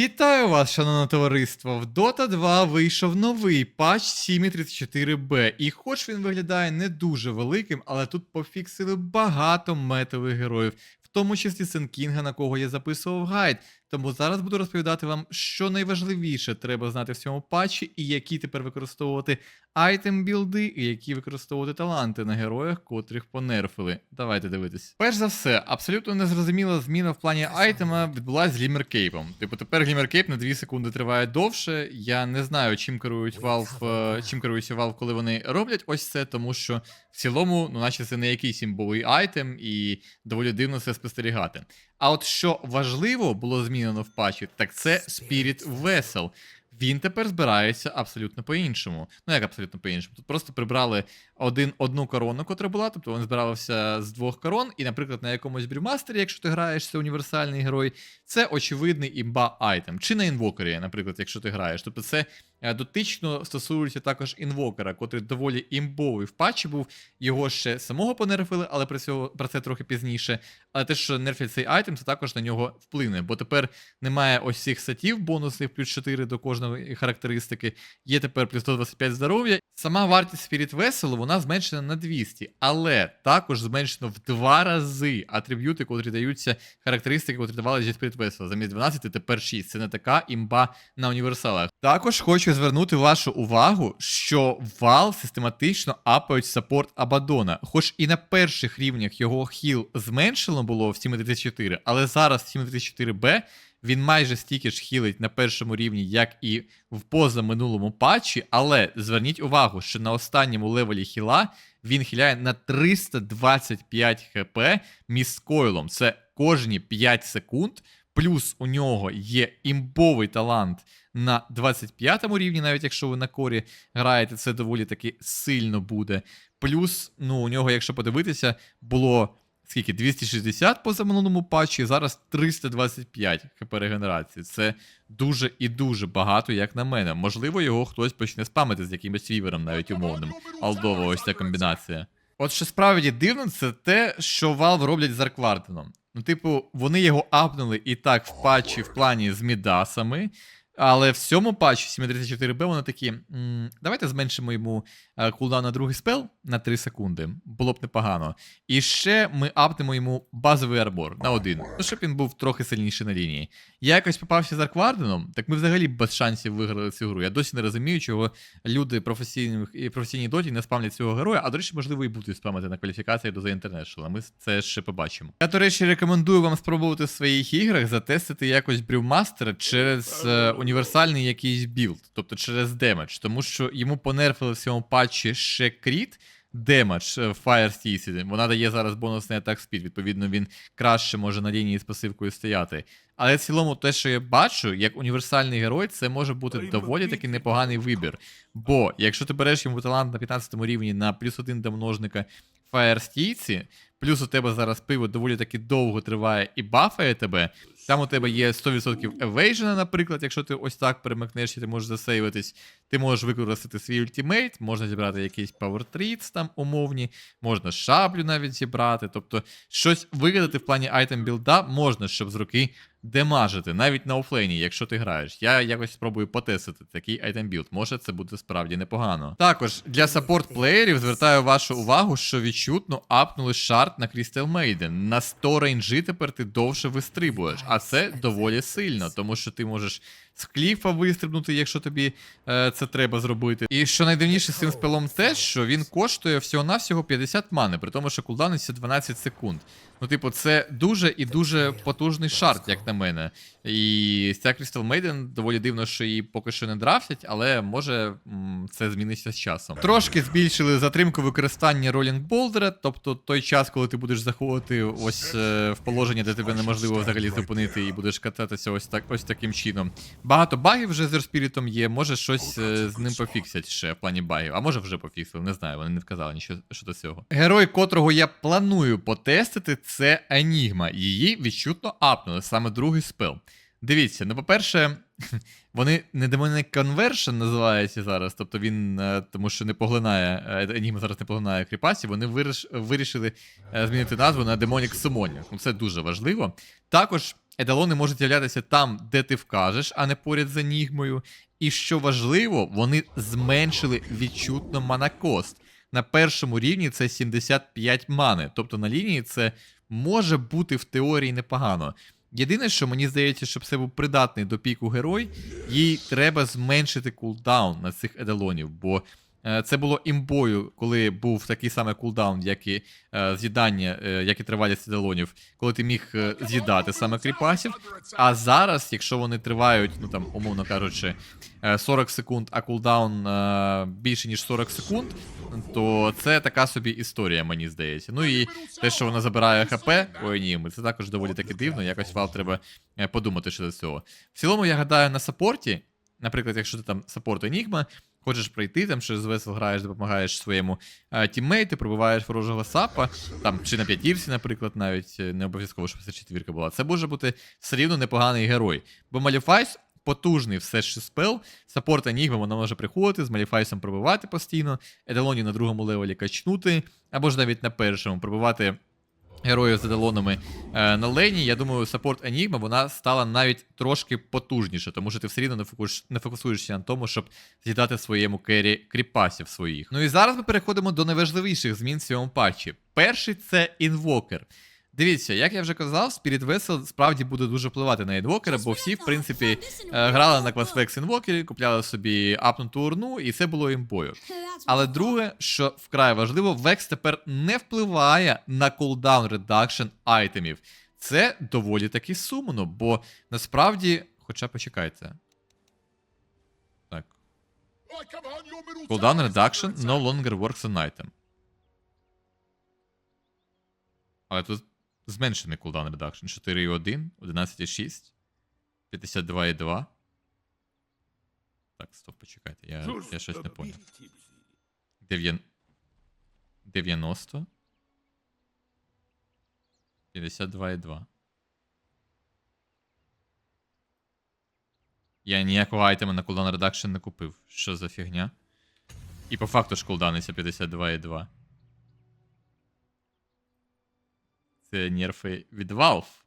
Вітаю вас, шановне товариство! В Dota 2 вийшов новий патч 7.34b, і хоч він виглядає не дуже великим, але тут пофіксили багато метових героїв, в тому числі Сенкінга, на кого я записував гайд. Тому зараз буду розповідати вам, що найважливіше треба знати в цьому патчі, і які тепер використовувати айтем білди, і які використовувати таланти на героях, котрих понерфили. Давайте дивитись. Перш за все, абсолютно незрозуміла зміна в плані айтема відбулася з глімеркейпом. Типу, тепер глімеркейп на 2 секунди триває довше. Я не знаю, чим керують Valve, е, чим керується Valve, коли вони роблять ось це, тому що в цілому, ну, наче це не якийсь імбовий айтем, і доволі дивно це спостерігати. А от що важливо було змінено в патчі, так це Spirit Vessel. Він тепер збирається абсолютно по-іншому. Ну, як абсолютно по-іншому? Тут просто прибрали один, одну корону, котра була, тобто він збирався з двох корон, і, наприклад, на якомусь брюмастері, якщо ти граєш, це універсальний герой, це очевидний імба айтем. Чи на інвокері, наприклад, якщо ти граєш. Тобто це е, дотично стосується також інвокера, котрий доволі імбовий в патчі був. Його ще самого понерфили, але про, цього, про це трохи пізніше. Але те, що нерфять цей айтем, це також на нього вплине, бо тепер немає ось цих сетів бонусних плюс 4 до кожної характеристики. Є тепер плюс 125 здоров'я. Сама вартість Spirit Vessel, вона зменшена на 200, але також зменшено в два рази атриб'юти, котрі даються характеристики, котрі давали зі Spirit Vessel. Замість 12 тепер 6. Це не така імба на універсалах. Також хочу звернути вашу увагу, що Valve систематично апають саппорт Абадона. Хоч і на перших рівнях його хіл зменшено було в 7.34, але зараз в 7.34b він майже стільки ж хілить на першому рівні, як і в позаминулому патчі, але зверніть увагу, що на останньому левелі хіла він хіляє на 325 хп міскойлом. Це кожні 5 секунд. Плюс у нього є імбовий талант на 25 рівні, навіть якщо ви на корі граєте, це доволі таки сильно буде. Плюс, ну, у нього, якщо подивитися, було скільки? 260 по заминулому патчі, зараз 325 хп регенерації. Це дуже і дуже багато, як на мене. Можливо, його хтось почне спамити з якимось вівером, навіть умовним. Алдова, ось ця комбінація. От що справді дивно, це те, що Valve роблять з Арквартеном. Ну, типу, вони його апнули і так в патчі в плані з мідасами. Але в цьому патчі 734b вони такі. Давайте зменшимо йому е, кулдаун на другий спел на 3 секунди. Було б непогано. І ще ми апнемо йому базовий арбор на один. Ну, щоб він був трохи сильніший на лінії. Я якось попався з Аркварденом, так ми взагалі без шансів виграли цю гру. Я досі не розумію, чого люди професійні і професійній доті не спамлять цього героя, а до речі, можливо, і будуть спамити на кваліфікації до The International. Ми це ще побачимо. Я, до речі, рекомендую вам спробувати в своїх іграх затестити якось брюмастера через е, універсальний якийсь білд, тобто через демедж, тому що йому понерфили в цьому патчі ще кріт. Демедж е, в Fire Stacey. Вона дає зараз бонусний атак спід, відповідно, він краще може на лінії з пасивкою стояти. Але в цілому, те, що я бачу, як універсальний герой, це може бути доволі таки непоганий вибір. Бо якщо ти береш йому талант на 15 рівні на плюс один до множника Fire Stacey, плюс у тебе зараз пиво доволі таки довго триває і бафає тебе. Там у тебе є 100% евейжена, наприклад, якщо ти ось так перемикнеш, ти можеш засейвитись, ти можеш використати свій ультимейт, можна зібрати якийсь павертріц там умовні, можна шаблю навіть зібрати. Тобто щось вигадати в плані айтем білда можна, щоб з руки демажити, навіть на офлейні, якщо ти граєш. Я якось спробую потестити такий айтем білд. Може це буде справді непогано. Також для саппорт плеєрів звертаю вашу увагу, що відчутно апнули шарт на Crystal Maiden. На 100 рейнджі тепер ти довше вистрибуєш, а це доволі сильно, тому що ти можеш з кліфа вистрибнути, якщо тобі е, це треба зробити. І що найдивніше з цим спелом те, що він коштує всього-навсього 50 мани, при тому, що кулдаун це 12 секунд. Ну, типу, це дуже і дуже потужний шарт, як на мене. І ця Crystal Maiden доволі дивно, що її поки що не драфтять, але може це зміниться з часом. Трошки збільшили затримку використання ролінг болдера, тобто той час, коли ти будеш заходити ось е, в положення, де тебе неможливо взагалі зупинити, і будеш кататися ось так, ось таким чином. Багато багів вже з Спірітом є, може щось е, з ним пофіксять ще в плані багів, а може вже пофіксили, не знаю, вони не вказали нічого щодо цього. Герой, котрого я планую потестити, це Енігма. Її відчутно апнули, саме другий спел. Дивіться, ну по-перше, вони не Demonic Conversion називаються зараз, тобто він, е, тому що не поглинає, е, Енігма зараз не поглинає кріпасів, вони виріш, вирішили е, змінити назву на Demonic Summoning. Ну це дуже важливо. Також Едалони можуть з'являтися там, де ти вкажеш, а не поряд з енігмою. І що важливо, вони зменшили відчутно манакост. На першому рівні це 75 мани. Тобто на лінії це може бути в теорії непогано. Єдине, що мені здається, щоб це був придатний до піку герой, їй треба зменшити кулдаун на цих едалонів, бо це було імбою, коли був такий самий кулдаун, як і е, з'їдання, е, як і тривалість едалонів, коли ти міг е, з'їдати саме кріпасів. А зараз, якщо вони тривають, ну там, умовно кажучи, е, 40 секунд, а кулдаун е, більше ніж 40 секунд, то це така собі історія, мені здається. Ну і те, що вона забирає ХП, ой ні, це також доволі таки дивно. Якось вал треба е, подумати щодо цього. В цілому, я гадаю, на саппорті, наприклад, якщо ти там саппорт Енігма, хочеш пройти, там через весел граєш, допомагаєш своєму е, тіммейту, пробиваєш ворожого сапа, там чи на п'ятірці, наприклад, навіть е, не обов'язково, щоб це четвірка була. Це може бути все рівно непоганий герой. Бо Маліфайс потужний все ще спел. Саппорт Енігма вона може приходити, з Маліфайсом пробивати постійно, Еделоні на другому левелі качнути, або ж навіть на першому пробивати героїв з еделонами е, на лені. Я думаю, саппорт Енігма вона стала навіть трошки потужніше, тому що ти все рівно не, фокус, не фокусуєшся на тому, щоб з'їдати своєму кері кріпасів своїх. Ну і зараз ми переходимо до найважливіших змін в цьому патчі. Перший це інвокер. Дивіться, як я вже казав, Spirit Vessel справді буде дуже впливати на інвокера, бо всі, в принципі, е, грали на класфлекс інвокері, купляли собі апнуту урну, і це було імбою. Але друге, що вкрай важливо, Векс тепер не впливає на кулдаун редакшн айтемів. Це доволі таки сумно, бо насправді. Хоча почекайте. Так. Cooldown reduction no longer works on item. Але тут зменшений cooldown reduction 4,1, 11,6, 52,2. Так, стоп, почекайте, я, я щось не поняв. 90. 52,2. Я ніякого айтема на cooldown reduction не купив. Що за фігня? І по факту ж кулданиться 52,2. Це нерфи від Valve.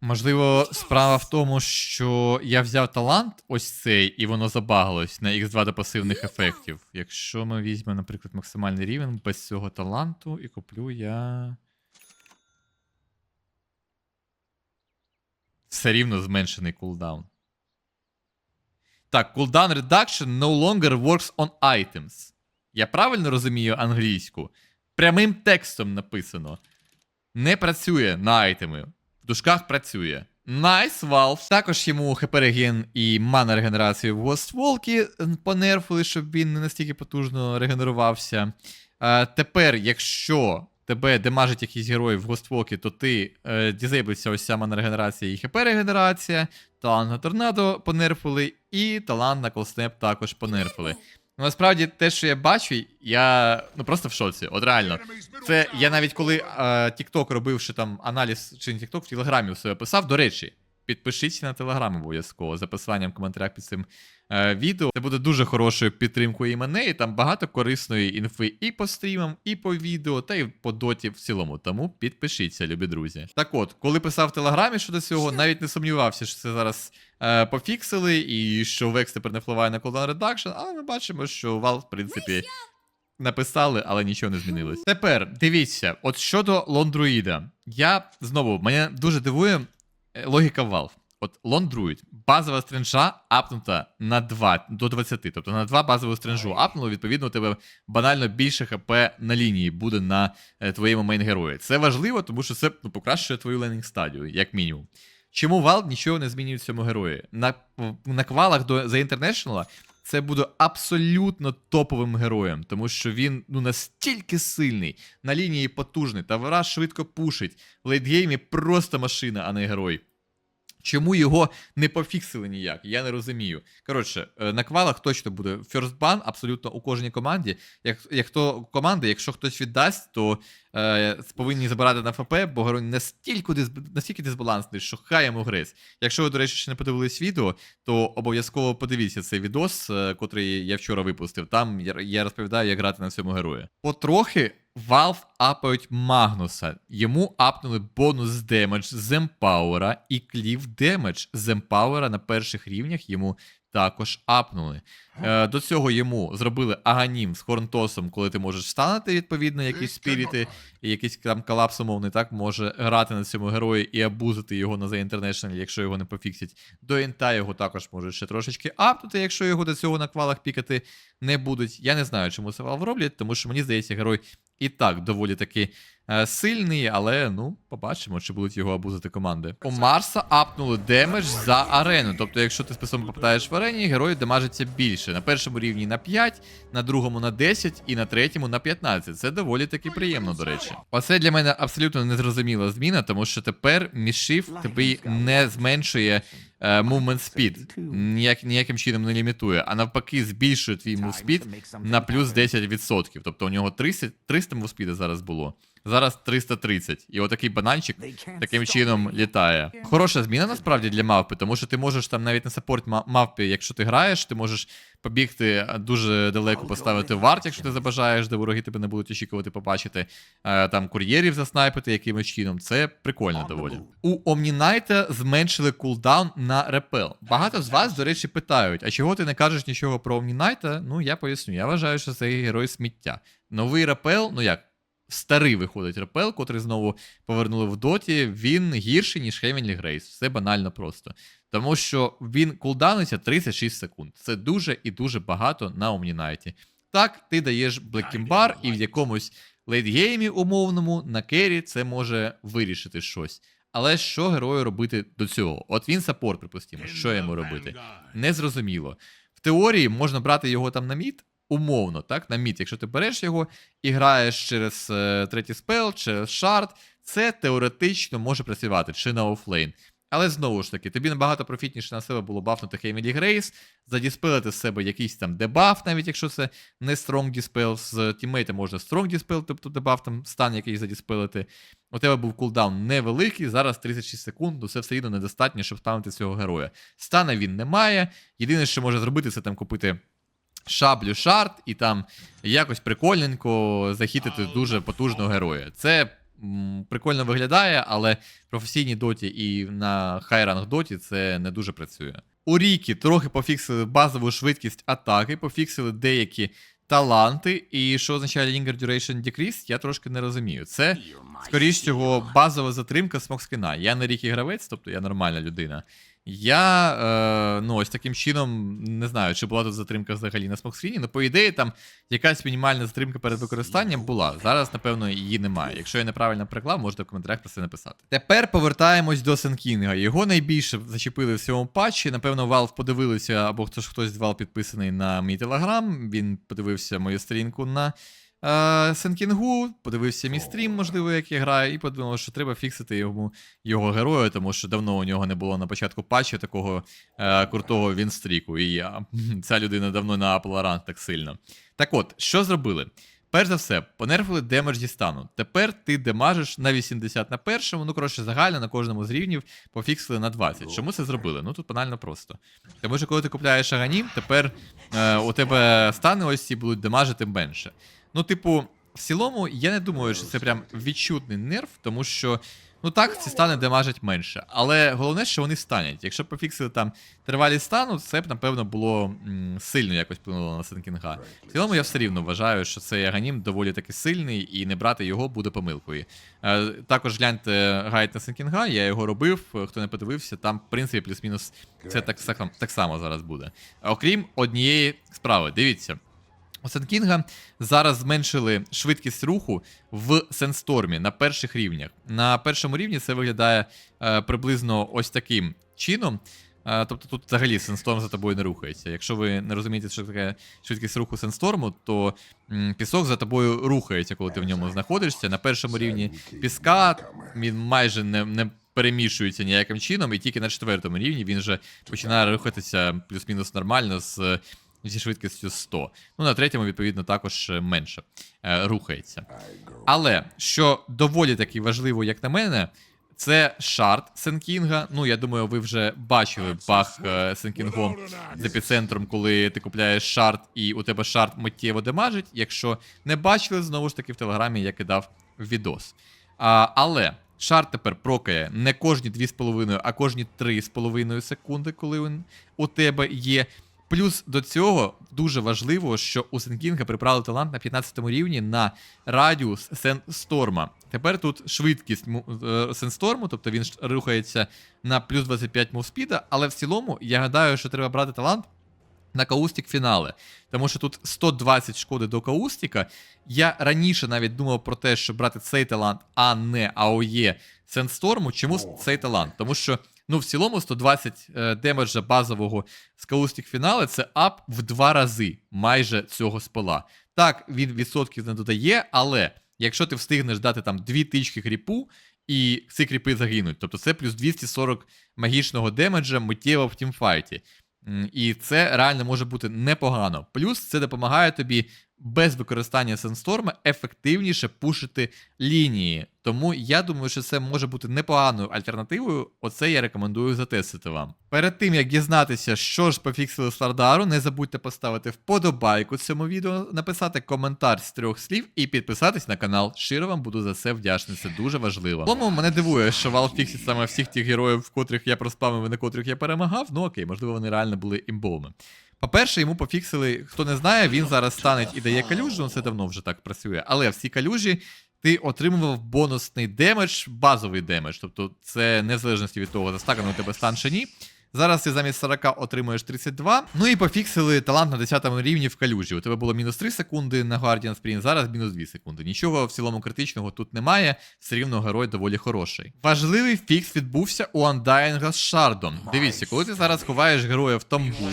Можливо, справа в тому, що я взяв талант ось цей, і воно забагалось на X2 до пасивних ефектів. Якщо ми візьмемо, наприклад, максимальний рівень без цього таланту, і куплю я. Все рівно зменшений кулдаун. Так, cooldown reduction no longer works on items. Я правильно розумію англійську? Прямим текстом написано. Не працює на айтеми. В дужках працює. Nice, Valve. Також йому хп реген і мана регенерацію в Walk понерфили, щоб він не настільки потужно регенерувався. А, тепер, якщо тебе демажить якийсь герой в Walk, то ти е, дізейблиться ось ця мана регенерація і хп регенерація. Талант на торнадо понерфили, і талант на колснеп також понерфили. Ну, насправді, те, що я бачу, я ну просто в шоці. От реально. Це я навіть коли е, TikTok робив ще там аналіз, чи не TikTok, в Телеграмі у себе писав. До речі, підпишіться на Телеграм обов'язково за посиланням в коментарях під цим е, відео. Це буде дуже хорошою підтримкою і мене, і там багато корисної інфи і по стрімам, і по відео, та й по доті в цілому. Тому підпишіться, любі друзі. Так от, коли писав в Телеграмі щодо цього, навіть не сумнівався, що це зараз е, пофіксили, і що Vex тепер не впливає на cooldown reduction, але ми бачимо, що Valve, в принципі. Написали, але нічого не змінилось. Тепер дивіться, от щодо лондруїда, я знову мене дуже дивує е, логіка Valve. От лондруїд, базова стринжа апнута на 2 до 20, тобто на 2 базову стринжу апнуло, відповідно, у тебе банально більше хп на лінії буде на е, твоєму мейн-герої. Це важливо, тому що це ну, покращує твою ленінг стадію, як мінімум. Чому Valve нічого не змінює в цьому герої? На, на квалах до The International це буде абсолютно топовим героєм, тому що він ну настільки сильний, на лінії потужний, тавара швидко пушить. В лейтгеймі просто машина, а не герой. Чому його не пофіксили ніяк? Я не розумію. Коротше, е, на квалах точно буде ban абсолютно у кожній команді. Як, як то команди, якщо хтось віддасть, то е, повинні забирати на ФП, бо герой настільки, дисб- настільки дисбалансний, що хай йому грець. Якщо ви, до речі, ще не подивились відео, то обов'язково подивіться цей відос, е, котрий я вчора випустив. Там я, я розповідаю, як грати на цьому герої. Потрохи Valve апають Магнуса. Йому апнули бонус демедж з Емпауера і клів демедж з Емпауера на перших рівнях йому також апнули. Е, до цього йому зробили аганім з Хорнтосом, коли ти можеш станути, відповідно, якісь спіріти, і якийсь там колапс умовний, так може грати на цьому герої і абузити його на The International, якщо його не пофіксять. До інта його також можуть ще трошечки апнути, якщо його до цього на квалах пікати не будуть. Я не знаю, чому це Valve роблять, тому що мені здається, герой і так доволі таки сильний, але ну, побачимо, чи будуть його абузити команди. У Марса апнули демедж за арену. Тобто, якщо ти списом попадаєш в арені, герой демажиться більше. На першому рівні на 5, на другому на 10 і на третьому на 15. Це доволі таки приємно, до речі. Оце для мене абсолютно незрозуміла зміна, тому що тепер мішив тобі не зменшує е, movement speed, ніяк, ніяким чином не лімітує, а навпаки, збільшує твій move speed на плюс 10%. Тобто у нього 300, 300 мувспіда зараз було. Зараз 330. І отакий бананчик таким чином літає. Хороша зміна насправді для мавпи, тому що ти можеш там навіть на саппорт ма- мавпи, якщо ти граєш, ти можеш побігти дуже далеко, поставити варт, якщо ти забажаєш, де вороги тебе не будуть очікувати побачити. Е, Там кур'єрів заснайпити якимось чином. Це прикольно доволі. У Omninite зменшили кулдаун на репел. Багато з вас, до речі, питають: а чого ти не кажеш нічого про Omninite? Ну я поясню. Я вважаю, що це герой сміття. Новий репел, ну як? Старий виходить репел, котрий знову повернули в доті, він гірший, ніж Heavenly Grace. Все банально просто. Тому що він кулдауниться 36 секунд. Це дуже і дуже багато на Omninite. Так, ти даєш Блекімбар, і в якомусь лейтгеймі умовному на кері це може вирішити щось. Але що герою робити до цього? От він саппорт, припустимо, що йому робити? Незрозуміло. В теорії можна брати його там на мід, умовно, так, на мід. Якщо ти береш його і граєш через е, третій спел, через шард, це теоретично може працювати чи на офлейн. Але знову ж таки, тобі набагато профітніше на себе було бафнути Heavenly Grace, задіспелити з себе якийсь там дебаф, навіть якщо це не Strong Dispel, з тіммейта можна Strong Dispel, тобто дебаф там стан якийсь задіспелити. У тебе був кулдаун невеликий, зараз 36 секунд, ну це все рівно недостатньо, щоб спамити цього героя. Стана він не має. Єдине, що може зробити, це там купити шаблю шард і там якось прикольненько захитити дуже потужного героя. Це прикольно виглядає, але в професійній доті і на хайранг доті це не дуже працює. У Рікі трохи пофіксили базову швидкість атаки, пофіксили деякі таланти, і що означає Linger Duration Decrease, я трошки не розумію. Це, скоріш всього, базова затримка смокскина. Я не Рікі гравець, тобто я нормальна людина. Я е, ну, ось таким чином не знаю, чи була тут затримка взагалі на смокскріні, але по ідеї там якась мінімальна затримка перед використанням була. Зараз, напевно, її немає. Якщо я неправильно переклав, можете в коментарях про це написати. Тепер повертаємось до Сенкінга. Його найбільше зачепили в цьому патчі. Напевно, Valve подивилися, або хтось хтось з Valve підписаний на мій телеграм. Він подивився мою сторінку на Сенкінгу, подивився мій стрім, можливо, як я граю, і подумав, що треба фіксити йому його героя, тому що давно у нього не було на початку патчу такого е, крутого вінстріку. І я, ця людина давно не апала так сильно. Так от, що зробили? Перш за все, понерфили демедж дістану. Тепер ти демажиш на 80 на першому, ну коротше, загально на кожному з рівнів пофіксили на 20. Чому це зробили? Ну тут банально просто. Тому що коли ти купляєш аганім, тепер е, у тебе стани ось ці будуть демажити менше. Ну, типу, в цілому, я не думаю, що це прям відчутний нерв, тому що. Ну так, ці стани демажать менше. Але головне, що вони станять. Якщо б пофіксили там тривалість стану, це б, напевно, було м, сильно якось вплинуло на Сенкінга. В цілому я все рівно вважаю, що цей аганім доволі таки сильний, і не брати його буде помилкою. Е, також гляньте гайд на Сенкінга, я його робив. Хто не подивився, там, в принципі, плюс-мінус це так, так само зараз буде. Окрім однієї справи, дивіться. У Сенкінга зараз зменшили швидкість руху в Сенстормі на перших рівнях. На першому рівні це виглядає е, приблизно ось таким чином. Е, тобто тут взагалі Сенсторм за тобою не рухається. Якщо ви не розумієте, що таке швидкість руху Сенсторму, то м, пісок за тобою рухається, коли ти в ньому знаходишся. На першому рівні піска він майже не, не перемішується ніяким чином, і тільки на четвертому рівні він вже починає рухатися плюс-мінус нормально з. Зі швидкістю 100. Ну, на третьому, відповідно, також е, менше е, рухається. Але що доволі таки важливо, як на мене, це шарт Сенкінга. Ну, я думаю, ви вже бачили баг е, Сенкінгом з епіцентром, коли ти купляєш шарт і у тебе шарт миттєво демажить. Якщо не бачили, знову ж таки в телеграмі я кидав відос. А, але шарт тепер прокає не кожні 2,5, а кожні 3,5 секунди, коли він у тебе є. Плюс до цього дуже важливо, що у Сенкінга прибрали талант на 15 рівні на радіус Сенсторма. Тепер тут швидкість е, Сенсторму, тобто він рухається на плюс 25 мувспіда, але в цілому я гадаю, що треба брати талант на каустик фінале. Тому що тут 120 шкоди до каустика. Я раніше навіть думав про те, щоб брати цей талант, а не АОЄ Сенсторму. Чому цей талант? Тому що, ну, в цілому 120 е, демеджа базового з каустик фінале це ап в два рази майже цього спела. Так, він відсотків не додає, але якщо ти встигнеш дати там дві тички кріпу, і ці кріпи загинуть. Тобто це плюс 240 магічного демеджа миттєво в тімфайті. І це реально може бути непогано. Плюс це допомагає тобі без використання сенсторма ефективніше пушити лінії. Тому я думаю, що це може бути непоганою альтернативою. Оце я рекомендую затестити вам. Перед тим як дізнатися, що ж пофіксили Слардару, не забудьте поставити вподобайку цьому відео, написати коментар з трьох слів і підписатись на канал. Щиро вам буду за це вдячний. Це дуже важливо. Тому мене дивує, що Valve фіксить саме всіх тих героїв, в котрих я проспамив і на котрих я перемагав. Ну окей, можливо, вони реально були імбовими. По-перше, йому пофіксили, хто не знає, він зараз стане і дає калюжу, ну це давно вже так працює. Але всі калюжі ти отримував бонусний демедж, базовий демедж. Тобто це не в залежності від того, застакано у тебе стан чи ні. Зараз ти замість 40 отримуєш 32. Ну і пофіксили талант на 10 рівні в калюжі. У тебе було мінус 3 секунди на Guardian Sprint, зараз мінус 2 секунди. Нічого в цілому критичного тут немає, все рівно герой доволі хороший. Важливий фікс відбувся у Undying з Шардом. Дивіться, коли ти зараз ховаєш героя в тамбу,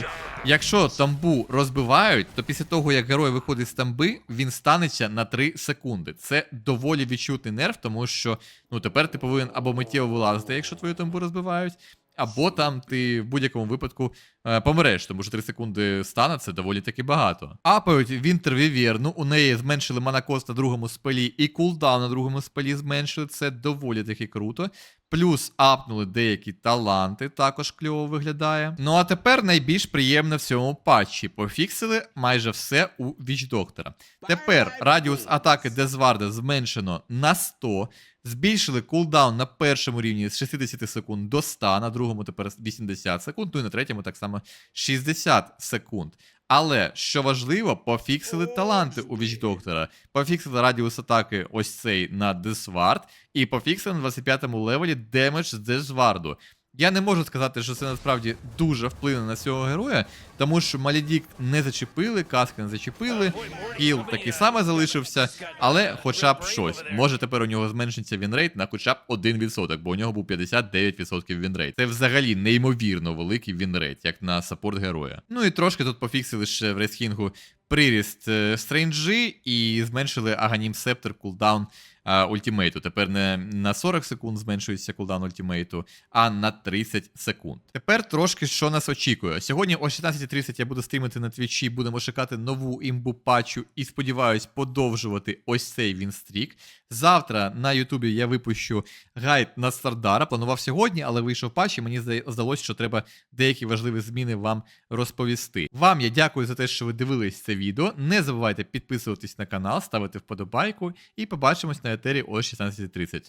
якщо тамбу розбивають, то після того, як герой виходить з тамби, він станеться на 3 секунди. Це доволі відчутний нерв, тому що ну тепер ти повинен або миттєво вилазити, якщо твою тамбу розбивають. Або там ти в будь-якому випадку е, помреш, тому що 3 секунди стана це доволі таки багато. Апають Вінтер Вівєрну, у неї зменшили манакост на другому спелі і кулдаун на другому спелі зменшили. Це доволі таки круто. Плюс апнули деякі таланти, також кльово виглядає. Ну а тепер найбільш приємне в цьому патчі. Пофіксили майже все у Віч Доктора. Тепер радіус атаки Дезварда зменшено на 100. Збільшили кулдаун на першому рівні з 60 секунд до 100, на другому тепер 80 секунд, ну і на третьому так само 60 секунд. Але що важливо, пофіксили таланти у Віч Доктора. Пофіксили радіус атаки ось цей на Десвард, і пофіксили на 25-му левелі демедж з Десварду. Я не можу сказати, що це насправді дуже вплине на цього героя, тому що Малідікт не зачепили, каски не зачепили, хіл такий саме залишився, але хоча б щось. Може тепер у нього зменшиться вінрейт на хоча б 1%, бо у нього був 59% вінрейт. Це взагалі неймовірно великий вінрейт, як на саппорт героя. Ну і трошки тут пофіксили ще в рейсхінгу приріст е, стрейнджі і зменшили Аганім Септер кулдаун ультімейту. ультимейту. Тепер не на 40 секунд зменшується кулдаун ультимейту, а на 30 секунд. Тепер трошки що нас очікує. Сьогодні о 16.30 я буду стрімити на твічі, будемо шукати нову імбу патчу і сподіваюсь подовжувати ось цей вінстрік. Завтра на Ютубі я випущу гайд на Стардара. Планував сьогодні, але вийшов патч, і мені зда- здалося, що треба деякі важливі зміни вам розповісти. Вам я дякую за те, що ви дивились це відео. Не забувайте підписуватись на канал, ставити вподобайку і побачимось на етері о 16.30.